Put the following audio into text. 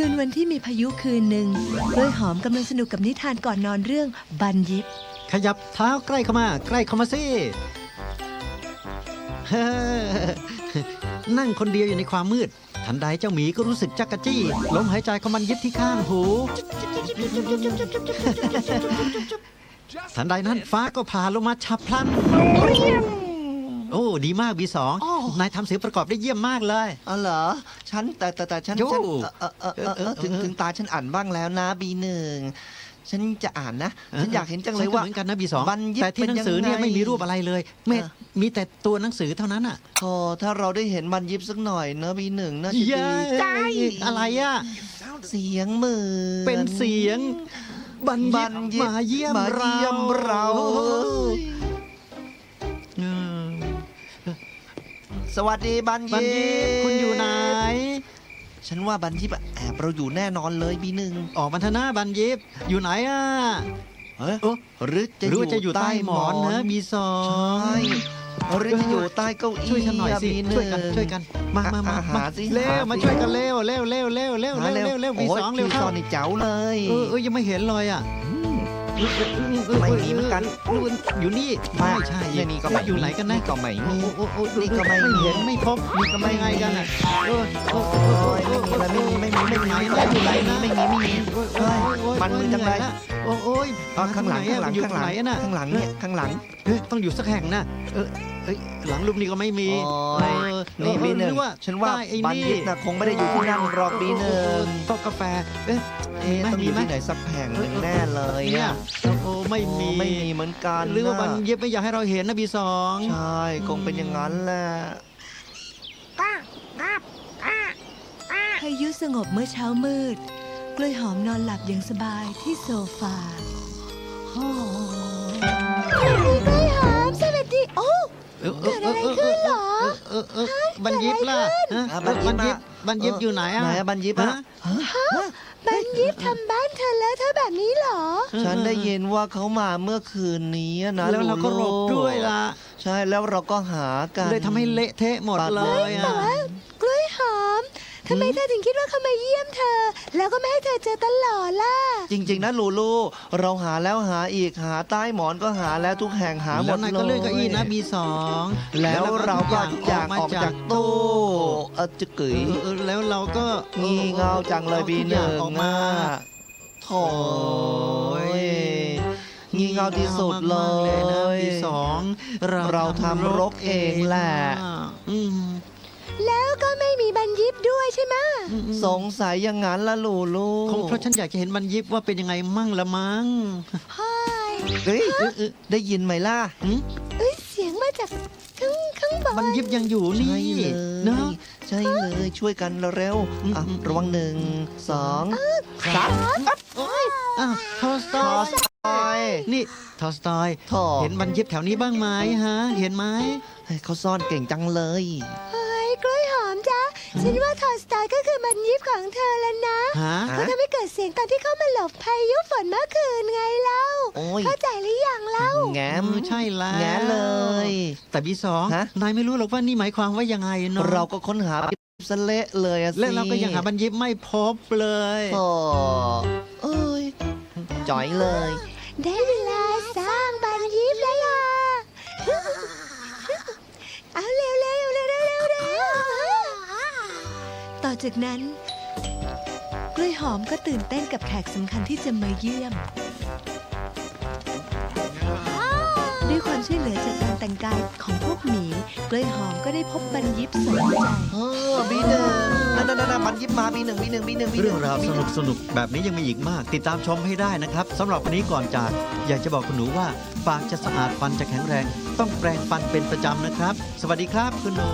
คืนวันที่มีพายุคืนหนึ่งกล้วยหอมกำลังสนุกกับนิทานก่อนนอนเรื่องบันยิบ ขยับเท้าใกล้เข้ามา ใกล้เข้ามาสิเฮ้อนั่งคนเดียวอยู่ในความมืด ทันใดเจ้าหมีก็รู้สึกจักกะจี้ลมหายใจของมันยึดที่ข้างหู ทันใดนั้นฟ้าก็ผ่าลงมาฉับพลัน โอ้ดีมากบีสองอ้อนายทำเสียงประกอบได้เยี่ยมมากเลย อ๋อเหรอ ฉันแต่แต่แต่ฉันโย่ฉันเออเออเออเออเออถึงเออ ถึงตาฉันอ่านบ้างแล้วนะบีหนึ่งฉันจะอ่านนะ ฉันอยากเห็นจังเลยฉัก็ว่าเหมือนกันนะบีสองบันยิบแต่ที่หนังสือเนี่ยเป็นยังไงไม่มีรูปอะไรเลยไม่เออ มีแต่ตัวหนังสือเท่านั้นอะโอ้ถ้าเราได้เห็นมันยิบสักหน่อยเนอะบีหนึ่งน่าจะเย้ดีใจอะไรอะ เสียงเหมือนเป็นเสียงบันบัยินบยิบมาเยี่ยมมาเราเยี่ยมเราเอ สวัสดีบันยิบบันยิบคุณอยู่ไหน ฉันว่าบันยิบอะแอบเราอยู่แน่นอนเลยบีหนึ่งออกมาเถอะนะบันยิบอยู่ไหนอะเฮ้ยโอ้หรือจะหรือว่าจะอยู่ใต้หมอนนะบีสองใช่หรือจะอยู่ใต้เก้าอี้ช่วยฉันหน่อยสิะบีหงช่วยกันช่วยกันมามามาอะหามาสิเร็วหาสิมาช่วยกันเร็วเร็วเร็วเร็วเร็วหาเร็วเร็วเร็วบีโยสองเร็วพี่เข้าซอนนี่เจ๋วเลย เออเออยังไม่เห็นเลยอะ ไม่มีเหมือนกันอยู่นี่ไม่ไม่ใช่เนี่ยนี่ก็ไม่อยู่ไหนกันนะนี่ก็ไม่มีโอ้โอ้โอ้นี่ก็ไม่มีเห็นไม่พบนี่ก็ไม่ไงกันอะเออโอ้โอ้ยไม่มีอะไรไม่มีไม่มีไม่มีไม่มีอยู่ไหนไม่มีไม่มีเฮ้ยมันมือจังเลย โอ้โอ้ยเอาข้างหลังข้างหลังอยู่ข้างหลังไหนน่ะข้างหลังเนี่ยข้างหลังเฮ้ยต้องอยู่สักแห่งนะเออเอ้ยหลังรูปนี้ก็ไม่มีโอ้เอยอนี่เออบีหนึ่งรือฉันว่าใต้ไอ้บันยิบนะคงไม่ได้อยู่ที่นั่นหรอกบีหนึ่งโต๊ะกาแฟเอ๊ะเอ๊ะต้องอยู่ที่ไหนสักแห่งหนึ่งแน่เลยเนี่ยอะโอ้ไม่มีโอ้ไม่มีเหมือนกันหรือว่านะบันเย็บไม่อยากให้เราเห็นนะบีสองใช่คงเป็นอย่างนั้นแหละพายุสงบเมื่อเช้ามืด กล้วยหอมนอนหลับอย่างสบายที่โซฟาสวัสดีกล้วยหอมสวัสดีโอ้เออเกิดอะไรขึ้นเหรอเออเออเออบันยิบล่ะฮะอะบันยิบอะบันยิบอยู่ไหนอะไหนอะบันยิบอะฮะบันยิบทำบ้านเธอแล้วเธอแบบนี้เหรอ ฉันได้ยินว่าเขามาเมื่อคืนนี้นะแล้วเราก็หลบด้วยล่ะ ใช่แล้วเราก็หากันเลยทำให้เละเทะหมดเลยแต่อะว่ากล้วยหอมทำไมเธอถึงคิดว่าเขามาเยี่ยมเธอ แล้วก็ไม่ให้เธอเจอตลอดล่ะ จริง ๆ นะลูลู เราหาแล้วหาอีกหาใต้หมอนก็หาแล้วทุกแห่งหาหมแล้ดวนายเลก็ยเลื่อนเก้าอี้นะมีสองแล้วเราก็อยากมาออกจากตู้เออจะกึ๋ยเออเออแล้วเราก็งี่เง่าจังเลยบีหนึ่งออกมาอะโถ่ยงี่เง่าที่สุดเลมากๆนะย ปีสองเราเราทำรกเองแหละ อืม แล้วก็ไม่มีบันยิบด้วยใช่ไหมอืมสงสัยอย่างนั้นละลูลูคงเพราะฉันอยากจะเห็นมันยิบว่าเป็นยังไงมั่งละมั้งใช่เฮ้ยเออเออได้ยินไหมล่ะหืมเอ้ยเสียงมาจากข้างข้างบนมันยิบยังอยู่นี่ใช่เลยเนอะใช่เลยช่วยกันเร็วๆอืมอะอืมระวังหนึ่งสองสามอ้าวทอสตทออยสตอยนี่ทอสตอยโถ่ เห็นมันยิบแถวนี้บ้างไหมฮะ เห็นไหม เฮ้ยเขาซ่อนเก่งจังเลยเฮ้ ฉันว่าทอสตอยก็คือบันยิบของเธอแล้วนะฮะฮะ เขาทำให้เกิดเสียงตอนที่เขามาหลบพายุฝนเมื่อคืนไงเล่า โอ้ย เข้าใจหรือยังเล่า แงเอมอใช่แล้วแงเลย แต่บีสองฮะ นายไม่รู้หรอกว่านี่หมายความว่ายังไงเนาะเราก็ค้นหาสเละเลยอะสิและเราก็ยังหามันยิบไม่พบเลยโถ่เอ้ยจ่อยเลย ได้เวลาสร้างบันยิบแล้วล่ะ เอาเร็วเต่อจากนั้น กล้วยหอมก็ตื่นเต้นกับแขกสำคัญที่จะมาเยี่ยม ด้วยความช่วยเหลือจากการแต่งกายของพวกหมี กล้วยหอมก็ได้พบบันยิบสนใจเออบีหนึ่งนั่นนั่นนั่นมันยิบมาบีหนึ่งบีหนึ่งบีหนึ่งบีหเรื่นึ่องงราวสนุกสนุกๆแบบนี้ยังมีอีกมาก ติดตามชมให้ได้นะครับสำหรับวันนี้ก่อนจาก อยากจะบอกคุณหนูว่า ปากจะสะอาดฟันจะแข็งแรง ต้องแปรงฟันเป็นประจำนะครับ สวัสดีครับคุณหนู